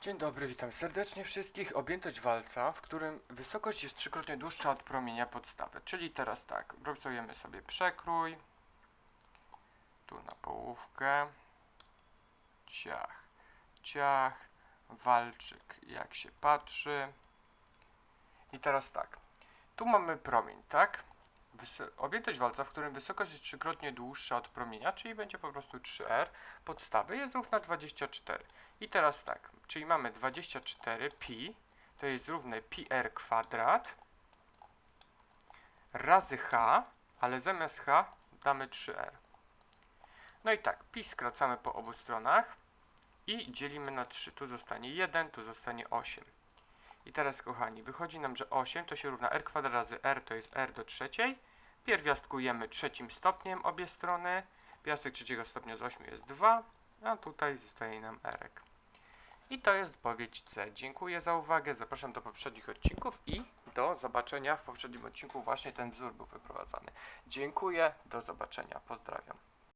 Dzień dobry, witam serdecznie wszystkich. Objętość walca, w którym wysokość jest trzykrotnie dłuższa od promienia podstawy. Czyli teraz tak, rysujemy sobie przekrój. Tu na połówkę. Ciach, ciach. Walczyk, jak się patrzy. I teraz tak, tu mamy promień, tak? Objętość walca, w którym wysokość jest trzykrotnie dłuższa od promienia, czyli będzie po prostu 3r podstawy, jest równa 24. I teraz tak, czyli mamy 24 pi, to jest równe pi r kwadrat razy h, ale zamiast h damy 3r. No i tak, pi skracamy po obu stronach i dzielimy na 3. Tu zostanie 1, tu zostanie 8. I teraz kochani, wychodzi nam, że 8 to się równa r kwadrat razy r to jest r do trzeciej. Pierwiastkujemy trzecim stopniem obie strony. Pierwiastek trzeciego stopnia z 8 jest 2, a tutaj zostaje nam r. I to jest odpowiedź C. Dziękuję za uwagę, zapraszam do poprzednich odcinków i do zobaczenia w poprzednim odcinku. Właśnie ten wzór był wyprowadzany. Dziękuję, do zobaczenia, pozdrawiam.